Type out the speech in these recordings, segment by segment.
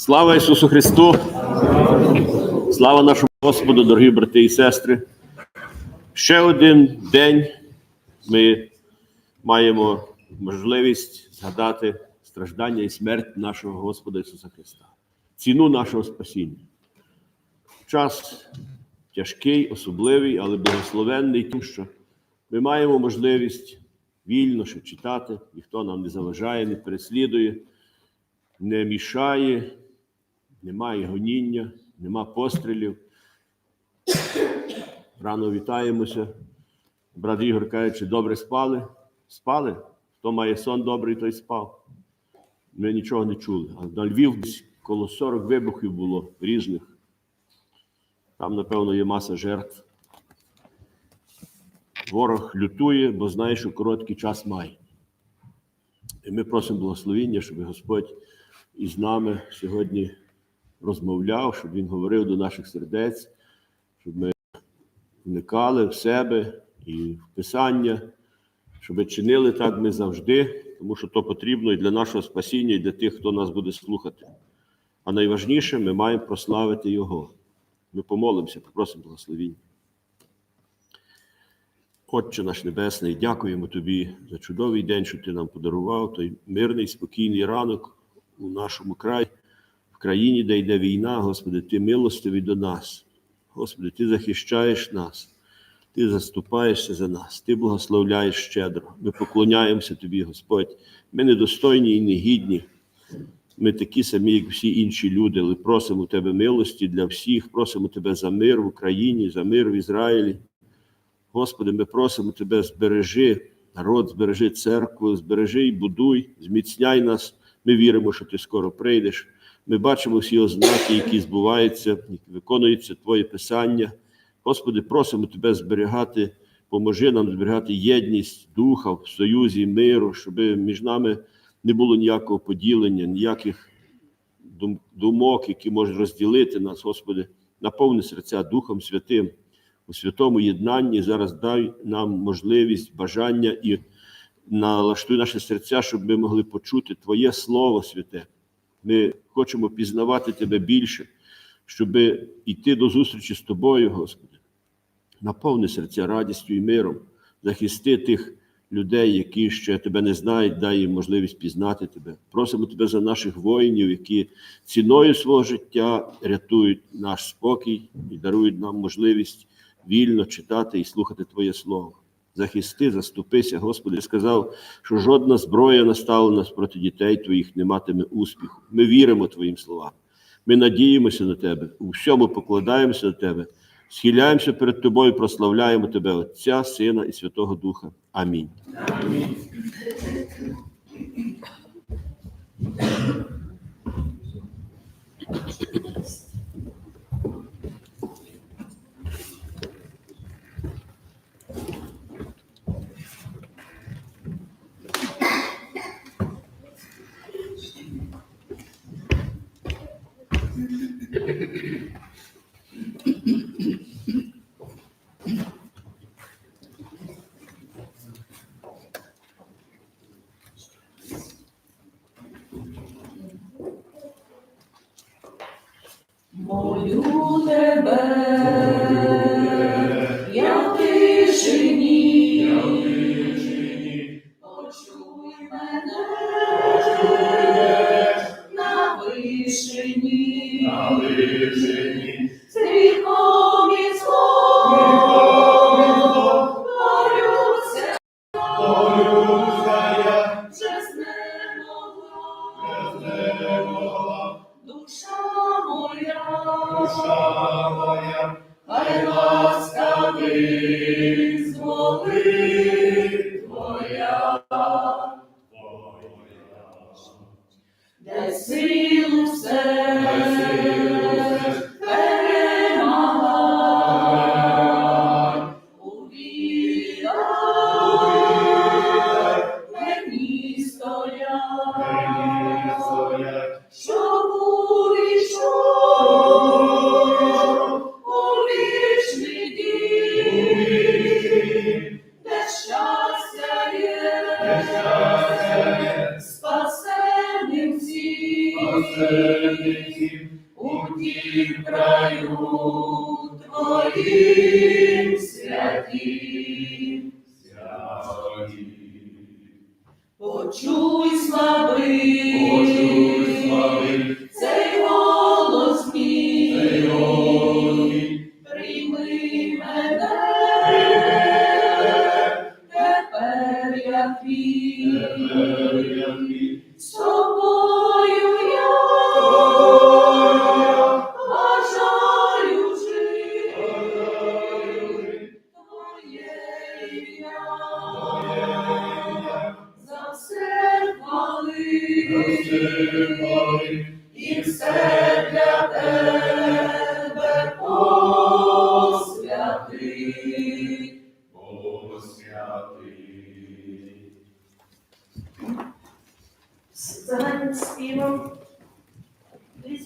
Слава Ісусу Христу! Слава нашому Господу, дорогі брати і сестри! Ще один день ми маємо можливість згадати страждання і смерть нашого Господа Ісуса Христа, ціну нашого спасіння. Час тяжкий, особливий, але благословенний, тим, що ми маємо можливість вільно ще читати, ніхто нам не заважає, не переслідує, не мішає, немає гоніння, нема пострілів. Рано вітаємося. Брат Ігор каже, чи добре спали? Спали? Хто має сон добрий, той спав. Ми нічого не чули. А на Львів десь коло 40 вибухів було різних. Там, напевно, є маса жертв. Ворог лютує, бо знає, що короткий час має. І ми просимо благословіння, щоб Господь із нами сьогодні розмовляв, щоб Він говорив до наших сердець, щоб ми вникали в себе і в Писання, щоб чинили так ми завжди, тому що то потрібно і для нашого спасіння, і для тих, хто нас буде слухати. А найважніше, ми маємо прославити Його. Ми помолимося, попросимо благословіння. Отче наш Небесний, дякуємо Тобі за чудовий день, що Ти нам подарував, той мирний, спокійний ранок у нашому краї, країні, де йде війна, Господи, Ти милостивий до нас. Господи, Ти захищаєш нас, Ти заступаєшся за нас, Ти благословляєш щедро. Ми поклоняємося Тобі, Господь. Ми недостойні і негідні. Ми такі самі, як всі інші люди, але просимо Тебе милості для всіх, просимо Тебе за мир в Україні, за мир в Ізраїлі. Господи, ми просимо Тебе, збережи народ, збережи церкву, збережи і будуй, зміцняй нас. Ми віримо, що Ти скоро прийдеш. Ми бачимо всі ознаки, які збуваються, які виконуються Твоє Писання. Господи, просимо Тебе зберігати, поможи нам зберігати єдність духа в союзі, миру, щоб між нами не було ніякого поділення, ніяких думок, які можуть розділити нас, Господи, наповни серця Духом Святим у святому єднанні. Зараз дай нам можливість, бажання і налаштуй наші серця, щоб ми могли почути Твоє Слово святе. Ми хочемо пізнавати Тебе більше, щоб йти до зустрічі з Тобою, Господи. Наповни серця радістю і миром, захисти тих людей, які ще тебе не знають, дай їм можливість пізнати тебе. Просимо тебе за наших воїнів, які ціною свого життя рятують наш спокій і дарують нам можливість вільно читати і слухати Твоє Слово. Захисти, заступися, Господи, і сказав, що жодна зброя наставлена проти дітей Твоїх не матиме успіху. Ми віримо Твоїм словам. Ми надіємося на Тебе, у всьому покладаємося на Тебе, схиляємося перед Тобою, прославляємо Тебе, Отця, Сина і Святого Духа. Амінь. Молю тебе, я в твоя. Де силу все Твоїм святім. Почуй слави, Почуй слави, цей голос мій, цей голос мій, прийми мене, тепер я твій, тепер я твій.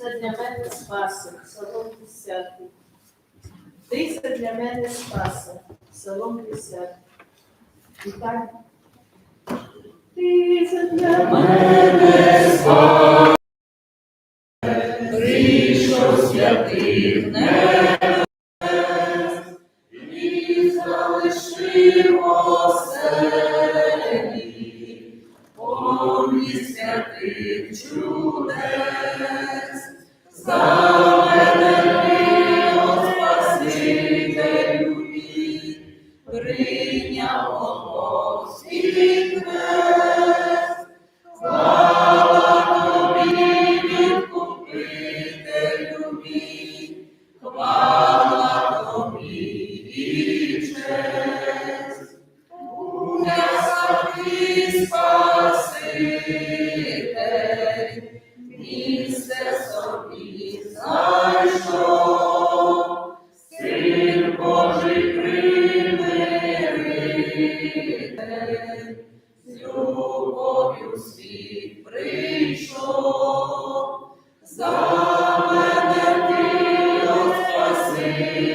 Все для мене спаси, Псалом 10. Ти для мене спаси, Псалом 10. І так. Ти для мене Прийшов святих небес, і залишив оселі, святих чудес. Місце собі знайшов, Син Божий примиритель, з любов'ю світ прийшов, за мене ти, о Спасителю.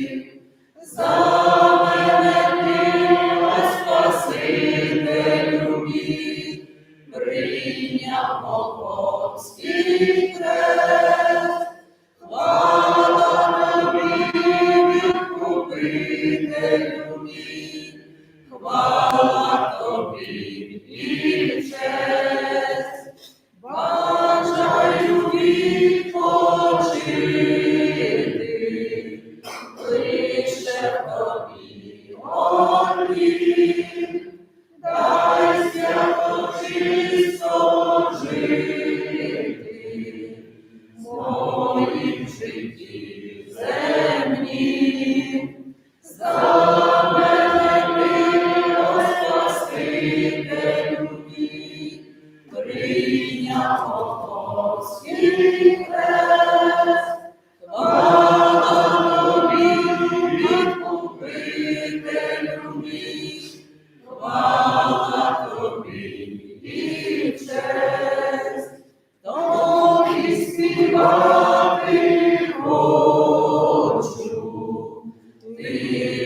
Come.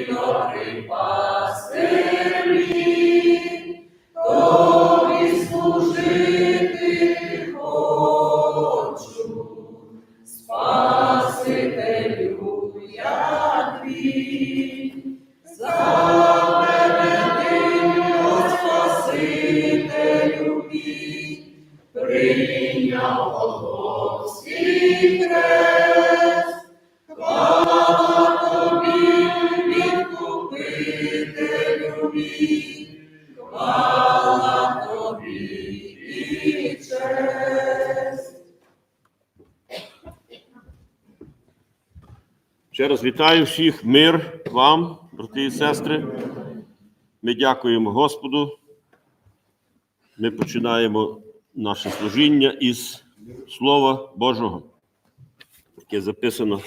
Добрий пастир служити хочу, Спасителю я твій, за мене ти, о Спасителю мій, прийняв Ще раз вітаю всіх, мир вам, брати і сестри. Ми дякуємо Господу. Ми починаємо наше служіння із Слова Божого, яке записано